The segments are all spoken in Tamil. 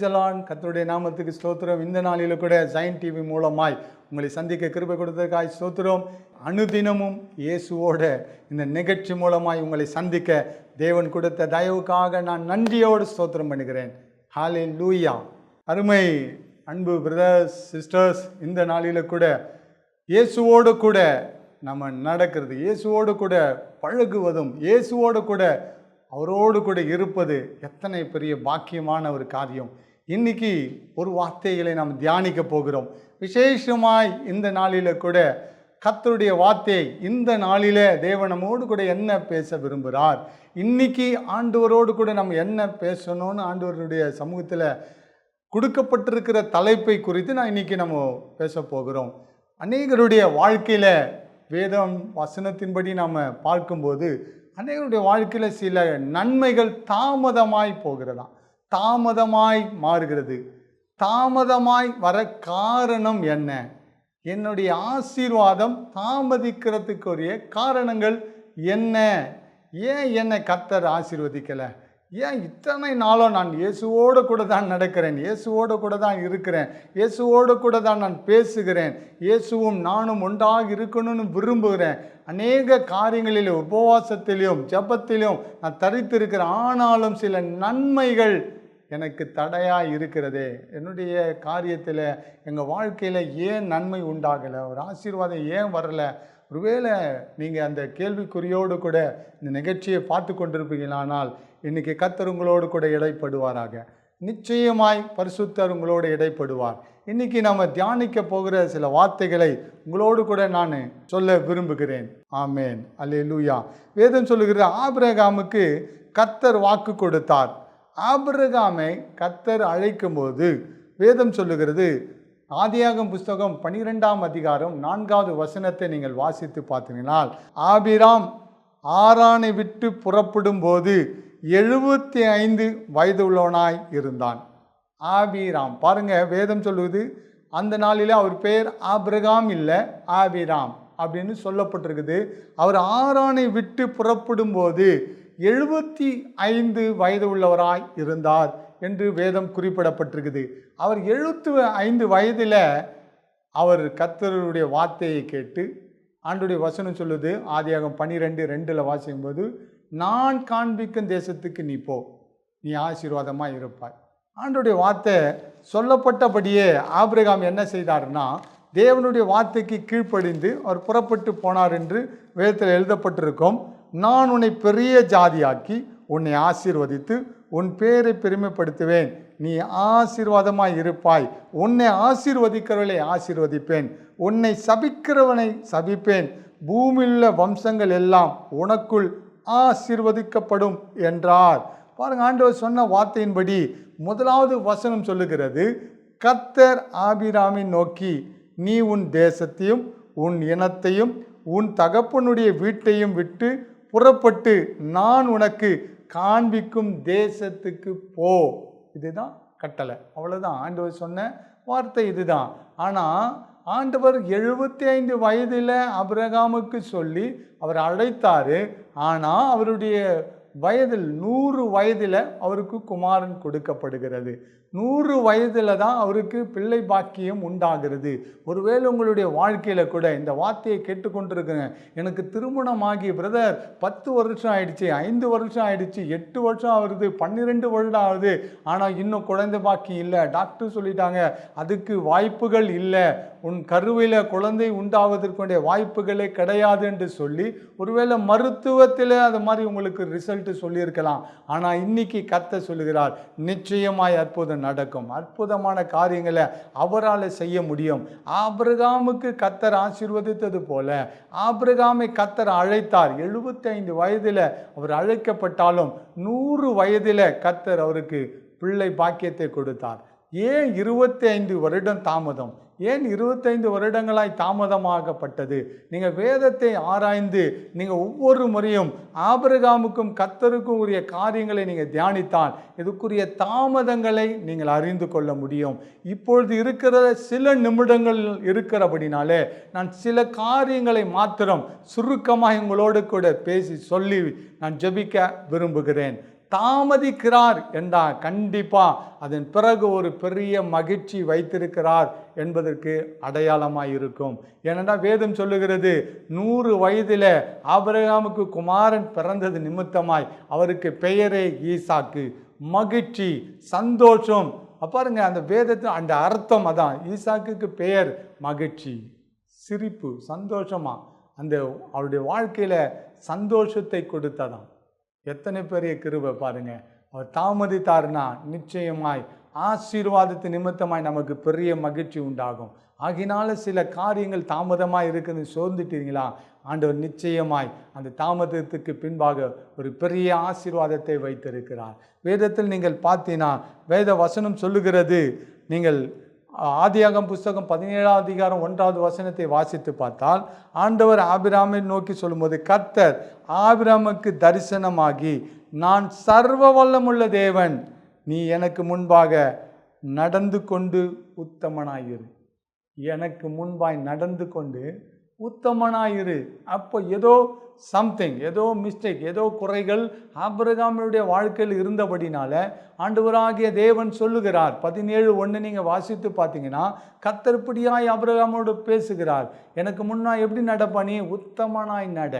பிரைசலான். கத்தருடைய நாமத்துக்கு ஸ்தோத்திரம். இந்த நாளில் கூட ஜைன் டிவி மூலமாய் உங்களை சந்திக்க கிருபை கொடுத்ததுக்காய் ஸ்தோத்திரம். அனுதினமும் இயேசுவோட இந்த நிகழ்ச்சி மூலமாய் உங்களை சந்திக்க தேவன் கொடுத்த தயவுக்காக நான் நன்றியோடு ஸ்தோத்திரம் பண்ணுகிறேன். ஹாலே லூயா அருமை அன்பு பிரதர்ஸ் சிஸ்டர்ஸ் இந்த நாளில் கூட இயேசுவோடு கூட நம்ம நடக்கிறது இயேசுவோடு கூட பழகுவதும் இயேசுவோடு கூட அவரோடு கூட இருப்பது எத்தனை பெரிய பாக்கியமான ஒரு காரியம். இன்னைக்கு ஒரு வார்த்தைகளை நாம் தியானிக்க போகிறோம். விசேஷமாய் இந்த நாளில் கூட கத்தருடைய வார்த்தை இந்த நாளில தேவனமோடு கூட என்ன பேச விரும்புகிறார்? இன்னைக்கு ஆண்டவரோடு கூட நம்ம என்ன பேசணும்னு ஆண்டவருடைய சமூகத்தில் கொடுக்கப்பட்டிருக்கிற தலைப்பை குறித்து நான் இன்னைக்கு நம்ம பேச போகிறோம். அநேகருடைய வாழ்க்கையில் வேதம் வசனத்தின்படி நாம் பார்க்கும்போது அநேகருடைய வாழ்க்கையில் சில நன்மைகள் தாமதமாய் போகிறதா? தாமதமாய் மாறுகிறது. தாமதமாய் வர காரணம் என்ன? என்னுடைய ஆசீர்வாதம் தாமதிக்கிறதுக்குரிய காரணங்கள் என்ன? ஏன் என்னை கத்தர் ஆசீர்வதிக்கலை? ஏன் இத்தனை நாளும் நான் இயேசுவோடு கூட தான் நடக்கிறேன்? இயேசுவோடு கூட தான் இருக்கிறேன். இயேசுவோடு கூட தான் நான் பேசுகிறேன். இயேசுவும் நானும் ஒன்றாக இருக்கணும்னு விரும்புகிறேன். அநேக காரியங்களிலும் உபவாசத்திலையும் ஜபத்திலையும் நான் தரித்திருக்கிறேன். ஆனாலும் சில நன்மைகள் எனக்கு தடையாக இருக்கிறதே. என்னுடைய காரியத்தில் எங்கள் வாழ்க்கையில் ஏன் நன்மை உண்டாகலை? ஒரு ஆசீர்வாதம் ஏன் வரலை? ஒருவேளை நீங்கள் அந்த கேள்விக்குறியோடு கூட இந்த நிகழ்ச்சியை பார்த்து கொண்டிருப்பீங்களானால் இன்றைக்கி கத்தர் உங்களோடு கூட இடைப்படுவாராக. நிச்சயமாய் பரிசுத்தர் உங்களோடு இடைப்படுவார். இன்றைக்கி நம்ம தியானிக்க போகிற சில வார்த்தைகளை உங்களோடு கூட நான் சொல்ல விரும்புகிறேன். ஆமேன். அல்லேலூயா. வேதம் சொல்லுகிற ஆபிரகாமுக்கு கத்தர் வாக்கு கொடுத்தார். ஆபிரகாமை கத்தர் அழைக்கும்போது வேதம் சொல்லுகிறது. ஆதியாகம் புஸ்தகம் பனிரெண்டாம் அதிகாரம் நான்காவது வசனத்தை நீங்கள் வாசித்து பார்த்தீங்கனால் ஆபிராம் ஆறானை விட்டு புறப்படும் போது எழுபத்தி ஐந்து வயது உள்ளவனாய் இருந்தான். ஆபிராம் பாருங்க வேதம் சொல்லுவது அந்த நாளில் அவர் பெயர் ஆபிரகாம் இல்லை ஆபிராம் அப்படின்னு சொல்லப்பட்டிருக்குது. அவர் ஆறானை விட்டு புறப்படும் போது எழுபத்தி ஐந்து வயது உள்ளவராய் இருந்தார் என்று வேதம் குறிப்பிடப்பட்டிருக்குது. அவர் எழுபத்து ஐந்து வயதில் அவர் கத்தருடைய வார்த்தையை கேட்டு ஆண்டுடைய வசனம் சொல்லுது ஆதியாகம் பன்னிரெண்டு ரெண்டில் வாசிக்கும்போது நான் காண்பிக்கும் தேசத்துக்கு நீ போ நீ ஆசீர்வாதமாக இருப்பாய். ஆண்டுடைய வார்த்தை சொல்லப்பட்டபடியே ஆபிரகாம் என்ன செய்தார்னா தேவனுடைய வார்த்தைக்கு கீழ்ப்படிந்து அவர் புறப்பட்டு போனார் என்று வேதத்தில் எழுதப்பட்டிருக்கும். நான் உன்னை பெரிய ஜாதியாக்கி உன்னை ஆசீர்வதித்து உன் பேரை பெருமைப்படுத்துவேன். நீ ஆசீர்வாதமாய் இருப்பாய். உன்னை ஆசீர்வதிக்கிறவளை ஆசீர்வதிப்பேன். உன்னை சபிக்கிறவனை சபிப்பேன். பூமியிலுள்ள வம்சங்கள் எல்லாம் உனக்குள் ஆசீர்வதிக்கப்படும் என்றார். பாருங்க ஆண்டவர் சொன்ன வார்த்தையின்படி முதலாவது வசனம் சொல்லுகிறது கத்தர் ஆபிராமை நோக்கி நீ உன் தேசத்தையும் உன் இனத்தையும் உன் தகப்பனுடைய வீட்டையும் விட்டு புறப்பட்டு நான் உனக்கு காண்பிக்கும் தேசத்துக்கு போ. இதுதான் கட்டளை. அவ்வளோதான் ஆண்டவர் சொன்ன வார்த்தை இதுதான். ஆனால் ஆண்டவர் எழுபத்தி ஐந்து வயதில் அபிரகாமுக்கு சொல்லி அவர் அழைத்தார். ஆனால் அவருடைய வயதில் நூறு வயதில் அவருக்கு குமாரன் கொடுக்கப்படுகிறது. நூறு வயதில் தான் அவருக்கு பிள்ளை பாக்கியம் உண்டாகிறது. ஒருவேளை உங்களுடைய வாழ்க்கையில் கூட இந்த வார்த்தையை கேட்டுக்கொண்டிருக்குங்க எனக்கு திருமணமாகி பிரதர் பத்து வருஷம் ஆயிடுச்சு ஐந்து வருஷம் ஆயிடுச்சு எட்டு வருஷம் ஆகுது பன்னிரெண்டு வருடம் ஆகுது. ஆனால் இன்னும் குழந்தை பாக்கியம் இல்லை. டாக்டர் சொல்லிட்டாங்க அதுக்கு வாய்ப்புகள் இல்லை. உன் கருவில் குழந்தை உண்டாவதற்குடைய வாய்ப்புகளே கிடையாது என்று சொல்லி ஒருவேளை மருத்துவத்தில் அது மாதிரி உங்களுக்கு ரிசல்ட் சொல்லியிருக்கலாம். ஆனால் இன்னைக்கு கத்த சொல்லுகிறார் நிச்சயமாய் அற்புதம் நடக்கும். அற்புதமான காரியங்களை அவரால் செய்ய முடியும். ஆபிரகாமுக்கு கத்தர் ஆசீர்வதித்தது போல ஆபிரகாமை கத்தர் அழைத்தார். எழுபத்தைந்து வயதில் அவர் அழைக்கப்பட்டாலும் நூறு வயதில் கத்தர் அவருக்கு பிள்ளை பாக்கியத்தை கொடுத்தார். ஏன் இருபத்தி ஐந்து வருடம் தாமதம்? ஏன் இருபத்தைந்து வருடங்களாய் தாமதமாகப்பட்டது? நீங்கள் வேதத்தை ஆராய்ந்து நீங்கள் ஒவ்வொரு முறையும் ஆபிரகாமுக்கும் கத்தருக்கும் உரிய காரியங்களை நீங்கள் தியானித்தால் இதுக்குரிய தாமதங்களை நீங்கள் அறிந்து கொள்ள முடியும். இப்பொழுது இருக்கிற சில நிமிடங்கள் இருக்கிறபடினாலே நான் சில காரியங்களை மாத்திரம் சுருக்கமாக உங்களோடு கூட பேசி சொல்லி நான் ஜெபிக்க விரும்புகிறேன். தாமதிக்கிறார் என்றால் கண்டிப்பாக அதன் பிறகு ஒரு பெரிய மகிழ்ச்சி வைத்திருக்கிறார். என்பதற்கு அடையாளமாக இருக்கும் ஏனென்றால் வேதம் சொல்லுகிறது நூறு வயதில் ஆபிரகாமுக்கு குமாரன் பிறந்தது நிமித்தமாய் அவருக்கு பெயரே ஈசாக்கு. மகிழ்ச்சி சந்தோஷம். பாருங்க அந்த வேதத்தில் அந்த அர்த்தம் அதான். ஈசாக்குக்கு பெயர் மகிழ்ச்சி சிரிப்பு சந்தோஷமா. அந்த அவருடைய வாழ்க்கையில் சந்தோஷத்தை கொடுத்ததாம். எத்தனை பெரிய கிருபை பாருங்கள் அவர் தாமதித்தார்னா நிச்சயமாய் ஆசீர்வாதத்து நிமித்தமாய் நமக்கு பெரிய மகிழ்ச்சி உண்டாகும். ஆகினால சில காரியங்கள் தாமதமாக இருக்குன்னு சோர்ந்துட்டீங்களா ஆண்டவர் நிச்சயமாய் அந்த தாமதத்துக்கு பின்பாக ஒரு பெரிய ஆசீர்வாதத்தை வைத்திருக்கிறார். வேதத்தில் நீங்கள் பார்த்தீங்கன்னா வேத வசனம் சொல்லுகிறது நீங்கள் ஆதியாகம் புஸ்தகம் பதினேழாம் அதிகாரம் ஒன்றாவது வசனத்தை வாசித்து பார்த்தால் ஆண்டவர் ஆபிராமை நோக்கி சொல்லும்போது கர்த்தர் ஆபிராமுக்கு தரிசனமாகி நான் சர்வ வல்லமுள்ள தேவன் நீ எனக்கு முன்பாக நடந்து கொண்டு உத்தமனாயிரு. எனக்கு முன்பாய் நடந்து கொண்டு உத்தமனாயிரு. அப்போ ஏதோ சம்திங் ஏதோ மிஸ்டேக் ஏதோ குறைகள் ஆபிரகாமுடைய வாழ்க்கையில் இருந்தபடினால ஆண்டவராகிய தேவன் சொல்லுகிறார். பதினேழு ஒன்று நீங்கள் வாசித்து பார்த்தீங்கன்னா கத்தர்படியாய் ஆபிரகாமோடு பேசுகிறார். எனக்கு முன்னா எப்படி நடப்ப நீ? உத்தமனாய் நட.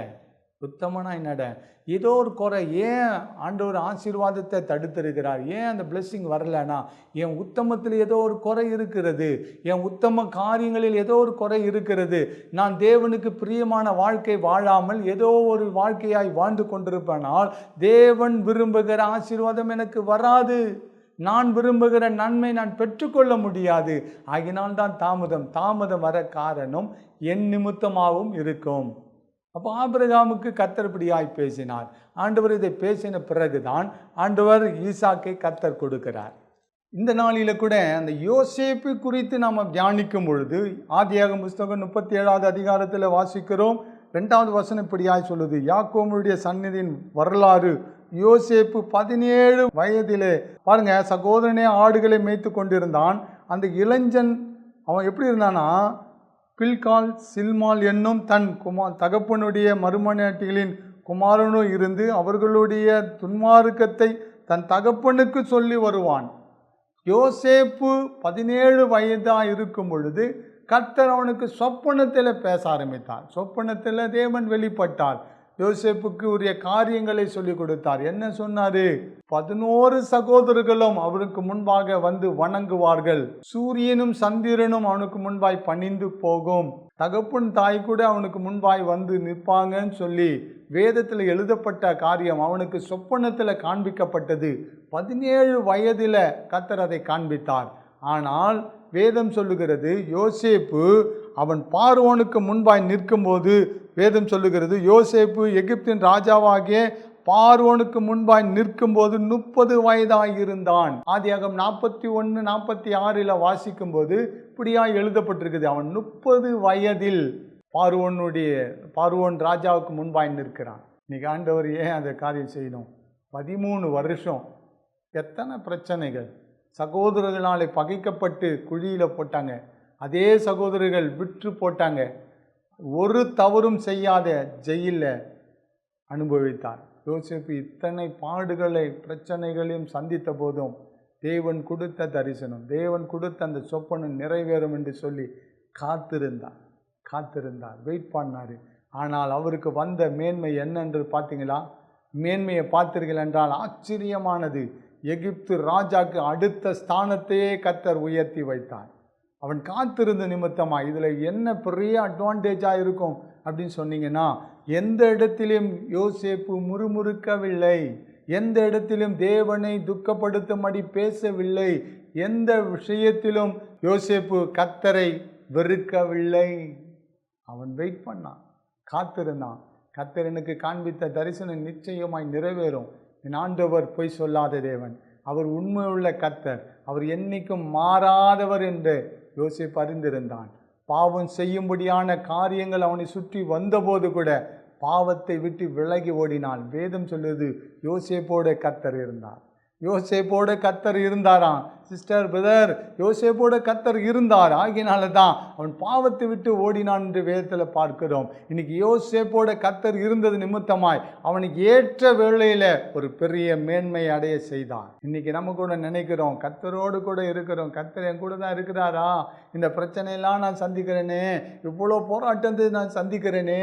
உத்தமனாய் என்னட? ஏதோ ஒரு குறை. ஏன் ஆண்டவர் ஆசீர்வாதத்தை தடுத்திருக்கிறார்? ஏன் அந்த பிளெஸ்ஸிங் வரலனா என் உத்தமத்தில் ஏதோ ஒரு குறை இருக்கிறது. என் உத்தம காரியங்களில் ஏதோ ஒரு குறை இருக்கிறது. நான் தேவனுக்கு பிரியமான வாழ்க்கை வாழாமல் ஏதோ ஒரு வாழ்க்கையாய் வாழ்ந்து கொண்டிருப்பனால் தேவன் விரும்புகிற ஆசீர்வாதம் எனக்கு வராது. நான் விரும்புகிற நன்மை நான் பெற்றுக்கொள்ள முடியாது. ஆகினால் தான் தாமதம். தாமதம் வர காரணம் என் நிமித்தமாகவும் இருக்கும். அப்போ ஆபிரகாமுக்கு கத்தர்படியாய் பேசினார். ஆண்டவர் இதை பேசின பிறகுதான் ஆண்டவர் ஈசாக்கை கத்தர் கொடுக்கிறார். இந்த நாளில் கூட அந்த யோசேப்பு குறித்து நாம் தியானிக்கும் பொழுது ஆதியாகம புஸ்தகம் முப்பத்தி ஏழாவது அதிகாரத்தில் வாசிக்கிறோம். ரெண்டாவது வசனம் இப்படியாய் சொல்லுது. யாக்கோமுடைய சந்நிதியின் வரலாறு யோசேப்பு பதினேழு வயதிலே பாருங்க சகோதரனே ஆடுகளை மேய்த்து கொண்டிருந்தான். அந்த இளைஞன் அவன் எப்படி இருந்தானா பில்கால் சில்மால் என்னும் தன் குமார் தகப்பனுடைய மறுமனையாட்டிகளின் குமாரனும் இருந்து அவர்களுடைய துன்மார்க்கத்தை தன் தகப்பனுக்கு சொல்லி வருவான். யோசேப்பு பதினேழு வயதாக இருக்கும் பொழுது கர்த்தர் அவனுக்கு சொப்பனத்தில் பேச ஆரம்பித்தார் சொப்பனத்தில் தேவன் வெளிப்பட்டார். யோசேப்புக்கு உரிய காரியங்களை சொல்லி கொடுத்தார். என்ன சொன்னாரு? பதினோரு சகோதரர்களும் அவருக்கு முன்பாக வந்து வணங்குவார்கள். சூரியனும் சந்திரனும் அவனுக்கு முன்பாய் பணிந்து போகும். தகப்பன் தாய் கூட அவனுக்கு முன்பாய் வந்து நிற்பாங்கன்னு சொல்லி வேதத்தில் எழுதப்பட்ட காரியம் அவனுக்கு சொப்பனத்தில் காண்பிக்கப்பட்டது. பதினேழு வயதில் கத்தர் அதை காண்பித்தார். ஆனால் வேதம் சொல்லுகிறது யோசேப்பு அவன் பார்வோனுக்கு முன்பாய் நிற்கும்போது வேதம் சொல்லுகிறது யோசேப்பு எகிப்தின் ராஜாவாகிய பார்வோனுக்கு முன்பாய் நிற்கும்போது முப்பது வயதாயிருந்தான். ஆதியாகம் நாற்பத்தி ஒன்று நாற்பத்தி ஆறில் வாசிக்கும்போது இப்படியாக எழுதப்பட்டிருக்குது அவன் முப்பது வயதில் பார்வோனுடைய பார்வோன் ராஜாவுக்கு முன்பாய் நிற்கிறான். இன்னைக்கு ஆண்டவர் ஏன் அந்த காரியம் செய்யணும்? பதிமூணு வருஷம். எத்தனை பிரச்சனைகள். சகோதரர்களாலே பகைக்கப்பட்டு குழியில் போட்டாங்க. அதே சகோதரர்கள் விற்று போட்டாங்க. ஒரு தவறும் செய்யாத ஜெயிலில் அனுபவித்தார். யோசிப்பு இத்தனை பாடுகளை பிரச்சனைகளையும் சந்தித்த போதும் தேவன் கொடுத்த தரிசனம் தேவன் கொடுத்த அந்த சொப்பனம் நிறைவேறும் என்று சொல்லி காத்திருந்தார். காத்திருந்தார். வெயிட் பண்ணார். ஆனால் அவருக்கு வந்த மேன்மை என்னென்று பார்த்தீங்களா? மேன்மையை பார்த்தீர்கள் என்றால் ஆச்சரியமானது. எகிப்து ராஜாக்கு அடுத்த ஸ்தானத்தையே கத்தர் உயர்த்தி வைத்தார். அவன் காத்திருந்த நிமித்தமாக இதில் என்ன பெரிய அட்வான்டேஜாக இருக்கும் அப்படின்னு சொன்னீங்கன்னா எந்த இடத்திலும் யோசேப்பு முறுமுறுக்கவில்லை. எந்த இடத்திலும் தேவனை துக்கப்படுத்தும்படி பேசவில்லை. எந்த விஷயத்திலும் யோசேப்பு கத்தரை வெறுக்கவில்லை. அவன் வெயிட் பண்ணான். காத்திருந்தான். கத்தர் எனக்கு காண்பித்த தரிசனம் நிச்சயமாய் நிறைவேறும். என் ஆண்டவர் பொய் சொல்லாத தேவன். அவர் உண்மையுள்ள கத்தர். அவர் என்னைக்கும் மாறாதவர் என்று யோசிப் அறிந்திருந்தான். பாவம் செய்யும்படியான காரியங்கள் அவனை சுற்றி வந்தபோது கூட பாவத்தை விட்டு விலகி ஓடினான். வேதம் சொல்வது யோசேப்போட கத்தர் இருந்தார். யோசேப்போட கத்தர் இருந்தாராம். சிஸ்டர் பிரதர் யோசேப்போட கத்தர் இருந்தார். ஆகினால தான் அவன் பாவத்தை விட்டு ஓடினான் என்று வேதத்தில் பார்க்கிறோம். இன்னைக்கு யோசேப்போட கத்தர் இருந்தது நிமித்தமாய் அவனுக்கு ஏற்ற வேளையில் ஒரு பெரிய மேன்மை அடைய செய்தான் இன்னைக்கு நம்ம கூட நினைக்கிறோம் கத்தரோடு கூட இருக்கிறோம். கத்தர் என் கூட தான் இருக்கிறாரா? இந்த பிரச்சனையெல்லாம் நான் சந்திக்கிறேனே. இவ்வளோ போராட்டத்தை நான் சந்திக்கிறேனே.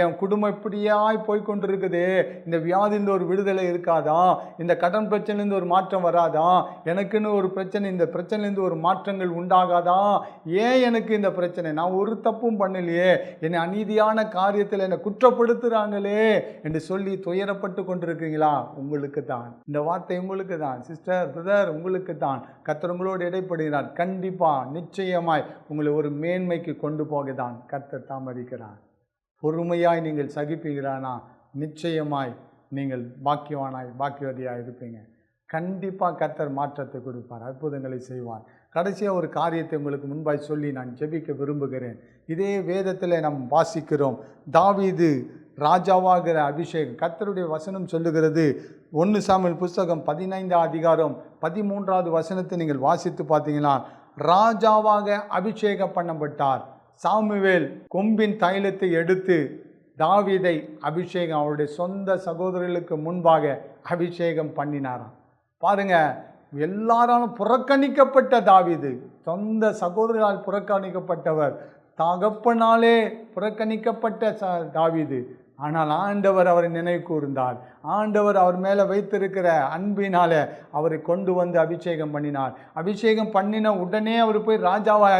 என் குடும்பம் இப்படியாய் போய்கொண்டிருக்குது இந்த வியாதியிலிருந்து ஒரு விடுதலை இருக்காதா? இந்த கடன் பிரச்சனையிலேருந்து ஒரு மாற்றம் வராதா? எனக்குன்னு ஒரு பிரச்சனை பிரச்சனை இந்த பிரச்சனையிலேருந்து ஒரு மாற்றங்கள் உண்டாகாதா? ஏன் எனக்கு இந்த பிரச்சனை? நான் ஒரு தப்பும் பண்ணலையே. என்னை அநீதியான காரியத்தில் என்னை குற்றப்படுத்துகிறாங்களே என்று சொல்லி துயரப்பட்டு கொண்டிருக்கீங்களா? உங்களுக்கு தான். இந்த வார்த்தை உங்களுக்கு தான். சிஸ்டர் பிரதர் உங்களுக்கு தான். கத்தர் இடைப்படுகிறார். கண்டிப்பாக நிச்சயமாய் உங்களை ஒரு மேன்மைக்கு கொண்டு போக தான் கத்தர் தாமதிக்கிறார். பொறுமையாய் நீங்கள் சகிப்பீங்கிறானா நிச்சயமாய் நீங்கள் பாக்கியவானாய் பாக்கியவதியாக இருப்பீங்க. கண்டிப்பாக கத்தர் மாற்றத்தை கொடுப்பார் அற்புதங்களை செய்வார். கடைசியாக ஒரு காரியத்தை உங்களுக்கு முன்பாய் சொல்லி நான் ஜெபிக்க விரும்புகிறேன். இதே வேதத்தில் நாம் வாசிக்கிறோம் தாவீது ராஜாவாகிற அபிஷேகம். கத்தருடைய வசனம் சொல்லுகிறது ஒன்று சாமியல் புஸ்தகம் பதினைந்தாம் அதிகாரம் பதிமூன்றாவது வசனத்தை நீங்கள் வாசித்து பார்த்தீங்கன்னா ராஜாவாக அபிஷேகம் பண்ணப்பட்டார். சாமுவேல் கொம்பின் தைலத்தை எடுத்து தாவீதை அபிஷேகம் அவருடைய சொந்த சகோதரர்களுக்கு முன்பாக அபிஷேகம் பண்ணினாராம். பாருங்க எல்லாராலும் புறக்கணிக்கப்பட்ட தாவீது சொந்த சகோதரரால் புறக்கணிக்கப்பட்டவர். தகப்பனாலே புறக்கணிக்கப்பட்ட ச தாவீது. ஆனால் ஆண்டவர் அவரை நினைவு கூர்ந்தார். ஆண்டவர் அவர் மேலே வைத்திருக்கிற அன்பினால் அவரை கொண்டு வந்து அபிஷேகம் பண்ணினார். அபிஷேகம் பண்ணின உடனே அவர் போய் ராஜாவாக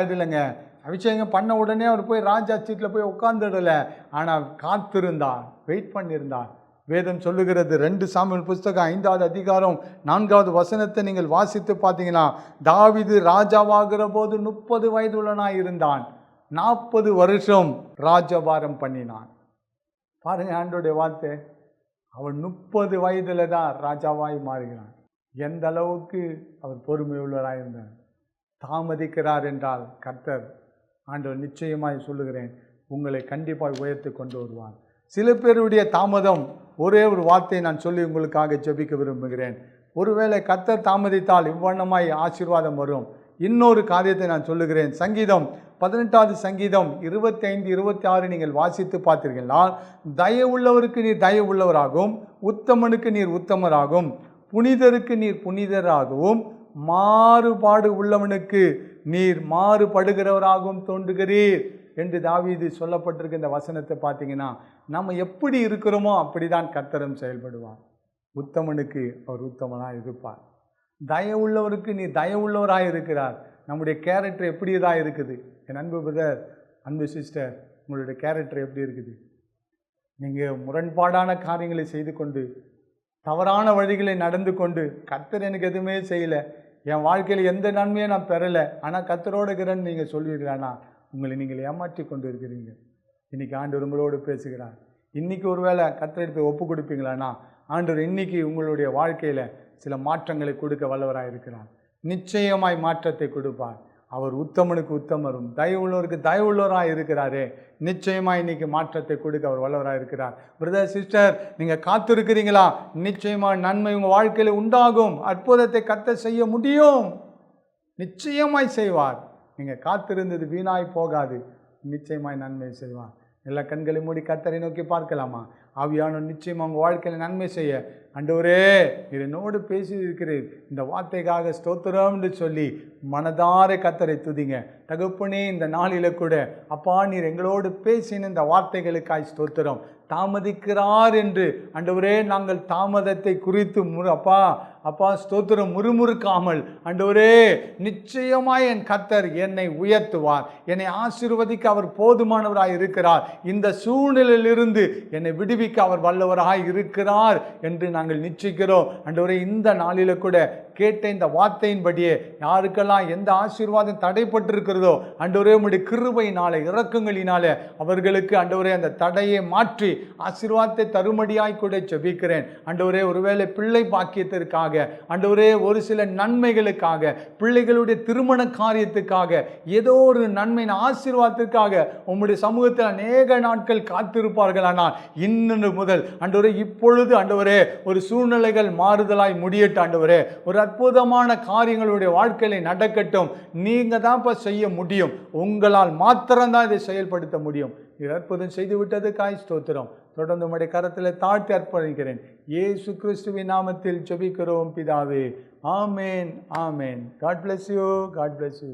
அபிஷேகம் பண்ண உடனே அவர் போய் ராஜா சீட்டில் போய் உட்காந்துடலை ஆனால் காத்திருந்தார் வெயிட் பண்ணியிருந்தார். வேதம் சொல்லுகிறது. ரெண்டு சாமியல் புஸ்தகம் ஐந்தாவது அதிகாரம் நான்காவது வசனத்தை நீங்கள் வாசித்து பார்த்தீங்கன்னா தாவிது ராஜாவாகிற போது முப்பது வயதுள்ளனாக இருந்தான். நாற்பது வருஷம் ராஜபாரம் பண்ணினான். பாருங்க ஆண்டோடைய வார்த்தை. அவன் முப்பது வயதில் தான் ராஜாவாய் மாறுகிறான். எந்த அளவுக்கு அவர் பொறுமை உள்ளவராக இருந்தார். தாமதிக்கிறார் என்றால் கர்த்தர் ஆண்டவர் நிச்சயமாய் சொல்லுகிறேன் உங்களை கண்டிப்பாக உயர்த்து கொண்டு வருவார். சில பேருடைய தாமதம் ஒரே ஒரு வார்த்தை நான் சொல்லி உங்களுக்காக ஜெபிக்க விரும்புகிறேன். ஒருவேளை கத்த தாமதித்தால் இவ்வண்ணமாய் ஆசீர்வாதம் வரும். இன்னொரு காரியத்தை நான் சொல்லுகிறேன். சங்கீதம் பதினெட்டாவது சங்கீதம் இருபத்தி ஐந்து இருபத்தி ஆறு நீங்கள் வாசித்து பார்த்தீர்களா தயவுள்ளவருக்கு நீர் தயவுள்ளவராகவும் உத்தமனுக்கு நீர் உத்தமராகும் புனிதருக்கு நீர் புனிதராகவும் மாறுபாடு உள்ளவனுக்கு நீர் மாறுபடுகிறவராகவும் தோன்றுகிறீர். என்று தாவீது சொல்லப்பட்டிருக்க இந்த வசனத்தை பார்த்தீங்கன்னா நம்ம எப்படி இருக்கிறோமோ அப்படி தான் கத்தரம் செயல்படுவார். உத்தமனுக்கு அவர் உத்தமனாக இருப்பார். தயவுள்ளவருக்கு நீ தயவுள்ளவராக இருக்கிறார். நம்முடைய கேரக்டர் எப்படி இதாக இருக்குது? என் அன்பு பிரதர் அன்பு சிஸ்டர் உங்களுடைய கேரக்டர் எப்படி இருக்குது? நீங்கள் முரண்பாடான காரியங்களை செய்து கொண்டு தவறான வழிகளை நடந்து கொண்டு கத்தர் எனக்கு எதுவுமே செய்யலை. என் வாழ்க்கையில் எந்த நன்மையும் நான் பெறலை. ஆனால் கத்தரோடு இருக்கிறேன்னு நீங்கள் சொல்வீர்களானா உங்களை நீங்கள் ஏமாற்றி கொண்டு இருக்கிறீங்க இன்றைக்கி ஆண்டவர் உங்களோடு பேசுகிறார். இன்றைக்கி ஒருவேளை கத்தரெடுத்து ஒப்பு கொடுப்பீங்களானா ஆண்டவர் இன்னைக்கு உங்களுடைய வாழ்க்கையில் சில மாற்றங்களை கொடுக்க வல்லவராக இருக்கிறார். நிச்சயமாய் மாற்றத்தை கொடுப்பார். அவர் உத்தமனுக்கு உத்தமரும் தயவுள்ளவருக்கு தயவுள்ளவராக இருக்கிறாரே. நிச்சயமாக இன்னைக்கு மாற்றத்தை கொடுக்க அவர் வல்லவராக இருக்கிறார். பிரதர் சிஸ்டர் நீங்கள் காத்திருக்கிறீங்களா? நிச்சயமாக நன்மை உங்கள் வாழ்க்கையில் உண்டாகும். அற்புதத்தை கத்த செய்ய முடியும். நிச்சயமாய் செய்வார். நீங்கள் காத்திருந்தது வீணாய் போகாது. நிச்சயமாய் நன்மை செய்வான். எல்லா கண்களை மூடி கத்தரை நோக்கி பார்க்கலாமா? அவியானோ நிச்சயம் உங்கள் வாழ்க்கையில் நன்மை செய்ய அண்டவரே நீர் என்னோடு பேசி இருக்கிறீர் இந்த வார்த்தைக்காக ஸ்தோத்திரம்னு சொல்லி மனதார கத்தரை துதிங்க. தகப்பனே இந்த நாளில் கூட அப்பா நீர் எங்களோடு பேசின இந்த வார்த்தைகளுக்காய் ஸ்தோத்திரம். தாமதிக்கிறார் என்று அண்டவரே நாங்கள் தாமதத்தை குறித்து முரு அப்பா அப்பா ஸ்தோத்திரம் முறுமுறுக்காமல் அண்டவரே நிச்சயமாய் என் கத்தர் என்னை உயர்த்துவார். என்னை ஆசீர்வதிக்க அவர் போதுமானவராய் இருக்கிறார். இந்த சூழ்நிலையிலிருந்து என்னை விடுவிக்க அவர் வல்லவராய் இருக்கிறார் என்று நாங்கள் நிச்சயிக்கிறோம். அன்றுவரை இந்த நாளில் கூட கேட்ட இந்த வார்த்தையின்படியே யாருக்கெல்லாம் எந்த ஆசீர்வாதம் தடைப்பட்டிருக்கிறதோ அண்டவரே உம்முடைய கிருபையினாலே இறக்கங்களினாலே அவர்களுக்கு அண்டவரே அந்த தடையை மாற்றி ஆசீர்வாதத்தை தருமடியாய் கூட ஜெபிக்கிறேன். அண்டவரே ஒருவேளை பிள்ளை பாக்கியத்திற்காக அண்டவரே ஒரு சில நன்மைகளுக்காக பிள்ளைகளுடைய திருமண காரியத்துக்காக ஏதோ ஒரு நன்மையின் ஆசீர்வாதத்திற்காக உம்முடைய சமூகத்தில் அநேக நாட்கள் காத்திருப்பார்கள் ஆனால் இன்னொன்று முதல் அண்டவரே இப்பொழுது அண்டவரே ஒரு சூழ்நிலைகள் மாறுதலாய் முடியட்டு ஆண்டவரே. ஒரு அற்புதமான காரியங்களுடைய வாழ்க்கையில் நடக்கட்டும். நீங்க தான்ப்பா செய்ய முடியும். உங்களால் மாத்திரம்தான் இதை செயல்படுத்த முடியும். இது அற்புதம் செய்து விட்டதுக்காய் ஸ்தோத்திரம். தொடர்ந்து உடைய கரத்தில் தாழ்த்தி அர்ப்பணிக்கிறேன். ஏசு கிறிஸ்துவின் நாமத்தில் ஜெபிக்கிறோம் பிதாவே. ஆமேன் ஆமேன். God bless you God bless you